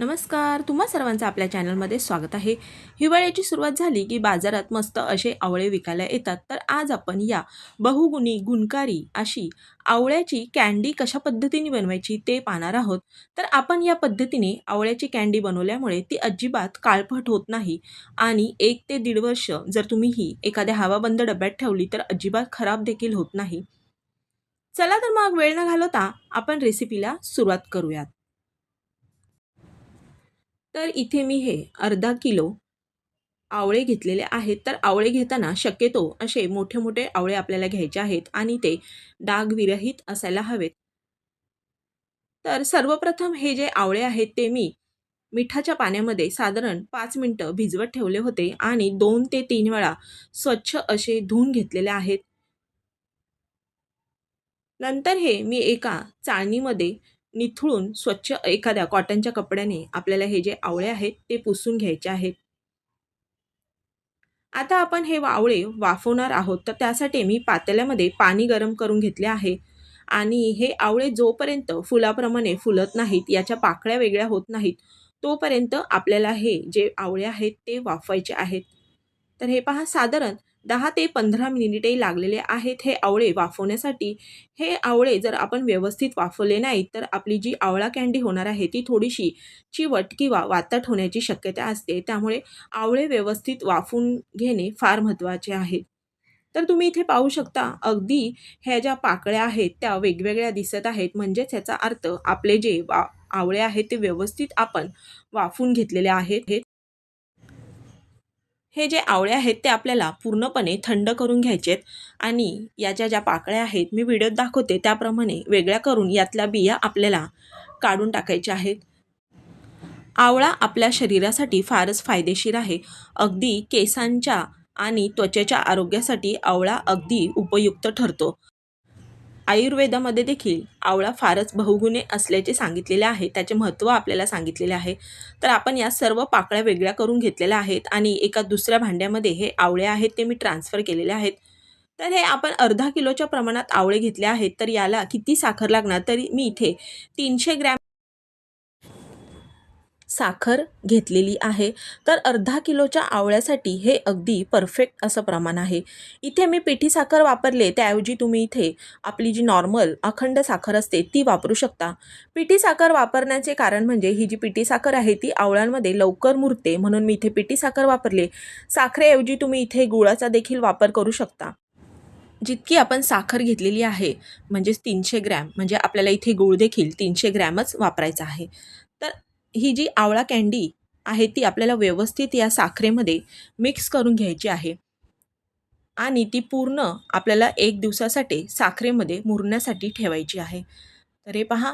नमस्कार तुम्हा सर्वांचं आपल्या चॅनलमध्ये स्वागत आहे. हिवाळ्याची सुरुवात झाली की बाजारात मस्त असे आवळे विकायला येतात. तर आज आपण या बहुगुणी गुणकारी अशी आवळ्याची कॅन्डी कशा पद्धतीने बनवायची ते पाहणार आहोत. तर आपण या पद्धतीने आवळ्याची कॅन्डी बनवल्यामुळे ती अजिबात काळपट होत नाही आणि एक ते दीड वर्ष जर तुम्ही ही एखाद्या हवाबंद डब्यात ठेवली तर अजिबात खराब देखील होत नाही. चला तर मग वेळ न घालवता आपण रेसिपीला सुरुवात करूयात. तर इथे मी हे अर्धा किलो आवळे घेतलेले आहेत. तर आवळे घेताना शक्यतो असे मोठे मोठे आवळे आपल्याला घ्यायचे आहेत आणि ते डागविरहित असायला हवेत. तर सर्वप्रथम हे जे आवळे आहेत ते मी मिठाच्या पाण्यामध्ये साधारण पाच मिनटं भिजवत ठेवले होते आणि दोन ते तीन वेळा स्वच्छ असे धुवून घेतलेले आहेत. नंतर हे मी एका चाळणीमध्ये निथळून स्वच्छ एखाद्या कॉटनच्या कपड्याने आपल्याला हे जे आवळे आहेत ते पुसून घ्यायचे आहेत. आता आपण हे आवळे वाफवणार आहोत तर त्यासाठी मी पातेल्यामध्ये पाणी गरम करून घेतले आहे. आणि हे आवळे जोपर्यंत फुलाप्रमाणे फुलत नाहीत याच्या पाकळ्या वेगळ्या होत नाहीत तोपर्यंत आपल्याला हे जे आवळे आहेत ते वाफवायचे आहेत. तर हे पहा साधारण दहा ते पंधरा मिनिटे लागलेले आहेत हे आवळे वाफवण्यासाठी. हे आवळे जर आपण व्यवस्थित वाफवले नाही तर आपली जी आवळा कँडी होणार आहे ती थोडीशी चिवट किंवा वातट होण्याची शक्यता असते. त्यामुळे आवळे व्यवस्थित वाफवून घेणे फार महत्त्वाचे आहे. तर तुम्ही इथे पाहू शकता अगदी ह्या ज्या पाकळ्या आहेत त्या वेगवेगळ्या दिसत आहेत. म्हणजेच ह्याचा अर्थ आपले जे वा आवळे आहेत ते व्यवस्थित आपण वाफून घेतलेले आहेत. हे हे जे आवळे आहेत ते आपल्याला पूर्णपणे थंड करून घ्यायचे आहेत आणि याच्या ज्या पाकळ्या आहेत मी व्हिडिओत दाखवते त्याप्रमाणे वेगळ्या करून यातल्या बिया आपल्याला काढून टाकायच्या आहेत. आवळा आपल्या शरीरासाठी फारच फायदेशीर आहे. अगदी केसांच्या आणि त्वचेच्या आरोग्यासाठी आवळा अगदी उपयुक्त ठरतो. आयुर्वेदामध्ये देखील आवळा फारच बहुगुणे असल्याचे सांगितलेले आहे. त्याचे महत्त्व आपल्याला सांगितलेले आहे. तर आपण या सर्व पाकळ्या वेगळ्या करून घेतलेल्या आहेत आणि एका दुसऱ्या भांड्यामध्ये हे आवळे आहेत ते मी ट्रान्सफर केलेले आहेत. तर हे आपण अर्धा किलोच्या प्रमाणात आवळे घेतले आहेत. तर याला किती साखर लागणार? तरी मी इथे तीनशे ग्रॅम साखर घेतलेली आहे. तर अर्धा किलोच्या आवळ्यासाठी हे अगदी परफेक्ट असं प्रमाण आहे. इथे मी पिठी साखर वापरले त्याऐवजी तुम्ही इथे आपली जी नॉर्मल अखंड साखर असते ती वापरू शकता. पिठी साखर वापरण्याचे कारण म्हणजे ही जी पिठी साखर आहे ती आवळ्यांमध्ये लवकर मुरते म्हणून मी इथे पिठी साखर वापरले. साखरेऐवजी तुम्ही इथे गुळाचा देखील वापर करू शकता. जितकी आपण साखर घेतलेली आहे म्हणजेच तीनशे ग्रॅम म्हणजे आपल्याला इथे गूळ देखील तीनशे ग्रॅमच वापरायचा आहे. तर ही जी आवळा कँडी आहे ती आपल्याला व्यवस्थित या साखरेमध्ये मिक्स करून घ्यायची आहे. आणि ती पूर्ण आपल्याला एक दिवसासाठी साखरेमध्ये मुरण्यासाठी ठेवायची आहे. तर हे पहा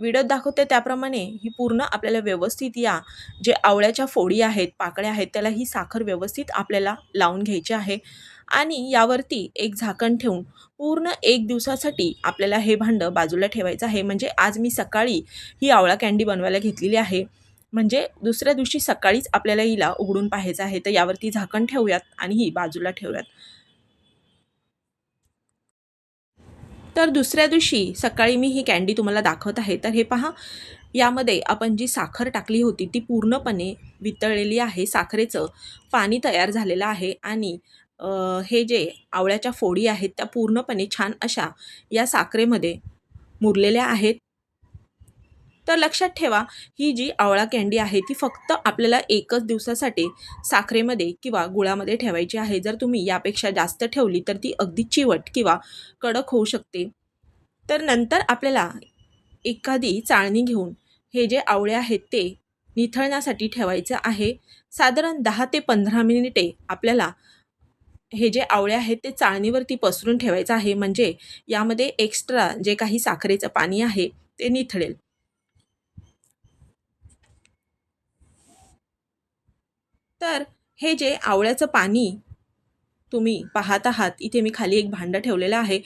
व्हिडिओत दाखवते त्याप्रमाणे ही पूर्ण आपल्याला व्यवस्थित या जे आवळ्याच्या फोडी आहेत पाकळ्या आहेत त्याला ही साखर व्यवस्थित आपल्याला लावून घ्यायची आहे. आणि यावरती एक झाकण ठेवून पूर्ण एक दिवसासाठी आपल्याला हे भांडं बाजूला ठेवायचं आहे. म्हणजे आज मी सकाळी ही आवळा कँडी बनवायला घेतलेली आहे. म्हणजे दुसऱ्या दिवशी सकाळीच आपल्याला हिला उघडून पाहायचं आहे. तर यावरती झाकण ठेवूयात आणि ही बाजूला ठेवूयात. तर दुसऱ्या दिवशी सकाळी मी ही कँडी तुम्हाला दाखवत आहे. तर हे पहा यामध्ये आपण जी साखर टाकली होती ती पूर्णपणे वितळलेली आहे. साखरेचं पाणी तयार झालेलं आहे आणि हे जे आवळ्याच्या फोडी आहेत त्या पूर्णपणे छान अशा या साखरेमध्ये मुरलेल्या आहेत. तर लक्षात ठेवा ही जी आवळा कँडी आहे ती फक्त आपल्याला एकच दिवसासाठी साखरेमध्ये किंवा गुळामध्ये ठेवायची आहे. जर तुम्ही यापेक्षा जास्त ठेवली तर ती अगदी चिवट किंवा कडक होऊ शकते. तर नंतर आपल्याला एखादी चाळणी घेऊन हे जे आवळे आहेत ते निथळण्यासाठी ठेवायचं आहे. साधारण दहा ते पंधरा मिनिटे आपल्याला हे जे आवळे आहेत ते चाळणीवरती पसरून ठेवायचं आहे. म्हणजे यामध्ये एक्स्ट्रा जे काही साखरेचं पाणी आहे ते निथळेल. तर हे जे आवळ्याचं पाणी तुम्ही पाहत आहात इथे मी खाली एक भांडं ठेवलेलं आहे.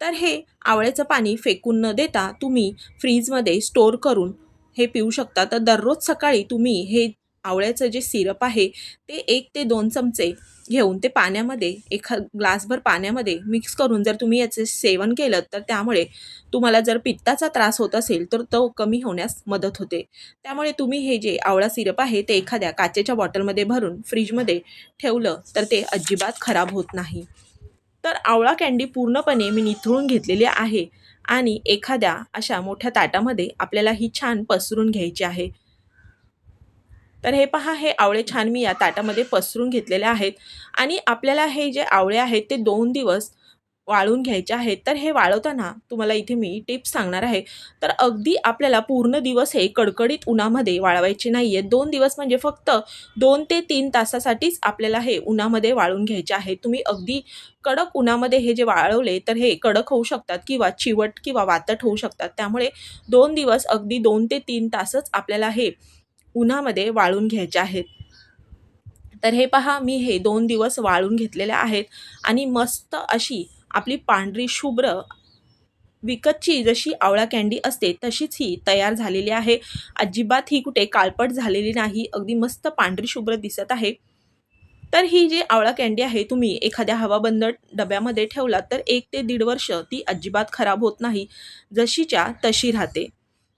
तर हे आवळ्याचं पाणी फेकून न देता तुम्ही फ्रीजमध्ये स्टोअर करून हे पिऊ शकता. तर दररोज सकाळी तुम्ही हे आवळ्याचं जे सिरप आहे ते एक ते दोन चमचे घेऊन ते पाण्यामध्ये एखा ग्लासभर पाण्यामध्ये मिक्स करून जर तुम्ही याचे सेवन केलं तर त्यामुळे तुम्हाला जर पित्ताचा त्रास होत असेल तर तो कमी होण्यास मदत होते. त्यामुळे तुम्ही हे जे आवळा सिरप आहे ते एखाद्या काचेच्या बॉटलमध्ये भरून फ्रीजमध्ये ठेवलं तर ते अजिबात खराब होत नाही. तर आवळा कँडी पूर्णपणे मी निथळून घेतलेली आहे आणि एखाद्या अशा मोठ्या ताटामध्ये आपल्याला ही छान पसरून घ्यायची आहे. तर हे पहा हे आवळे छान मी या ताटामध्ये पसरून घेतलेले आहेत. आणि आपल्याला हे जे आवळे आहेत ते दोन दिवस वाळून घ्यायचे आहेत. तर हे वाळवताना तुम्हाला इथे मी टिप्स सांगणार आहे. तर अगदी आपल्याला पूर्ण दिवस हे कडकडीत उन्हामध्ये वाळवायचे नाही आहेत दोन दिवस म्हणजे फक्त दोन ते तीन तासासाठीच आपल्याला हे उन्हामध्ये वाळून घ्यायचे आहे. तुम्ही अगदी कडक उन्हामध्ये हे जे वाळवले तर हे कडक होऊ शकतात किंवा चिवट किंवा वातट होऊ शकतात. त्यामुळे दोन दिवस अगदी दोन ते तीन तासच आपल्याला हे उन्हामध्ये वाळून घ्यायचे आहेत. तर हे पहा मी हे दोन दिवस वाळून घेतलेले आहेत आणि मस्त अशी आपली पांढरी शुभ्र विकतची जशी आवळा कँडी असते तशीच ही तयार झालेली आहे. अजिबात ही कुठे काळपट झालेली नाही अगदी मस्त पांढरी शुभ्र दिसत आहे. तर ही जी आवळा कँडी आहे तुम्ही एखाद्या हवाबंद डब्यामध्ये ठेवला तर एक ते दीड वर्ष ती अजिबात खराब होत नाही जशीच्या तशी राहते.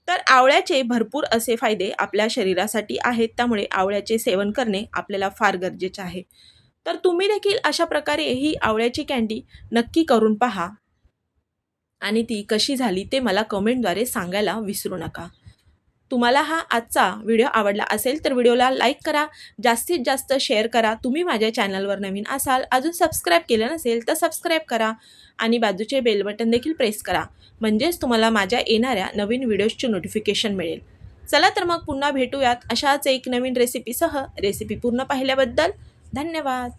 तर आवळ्याचे भरपूर असे फायदे आपल्या शरीरासाठी आहेत. त्यामुळे आवळ्याचे सेवन करणे आपल्याला फार गरजेचे आहे. तर तुम्ही देखील अशा प्रकारे ही आवळ्याची कँडी नक्की करून पहा. आणि ती कशी झाली ते मला कमेंटद्वारे सांगायला विसरू नका. तुम्हाला हा आजचा व्हिडिओ आवडला असेल तर व्हिडिओला लाईक करा जास्तीत जास्त शेअर करा. तुम्ही माझ्या चॅनलवर नवीन असाल अजून सबस्क्राईब केलं नसेल तर सबस्क्राईब करा आणि बाजूचे बेल बटन देखील प्रेस करा. म्हणजेच तुम्हाला माझ्या येणाऱ्या नवीन व्हिडिओजचे नोटिफिकेशन मिळेल. चला तर मग पुन्हा भेटूयात अशाच एक नवीन रेसिपीसह रेसिपी पूर्ण पाहिल्याबद्दल धन्यवाद.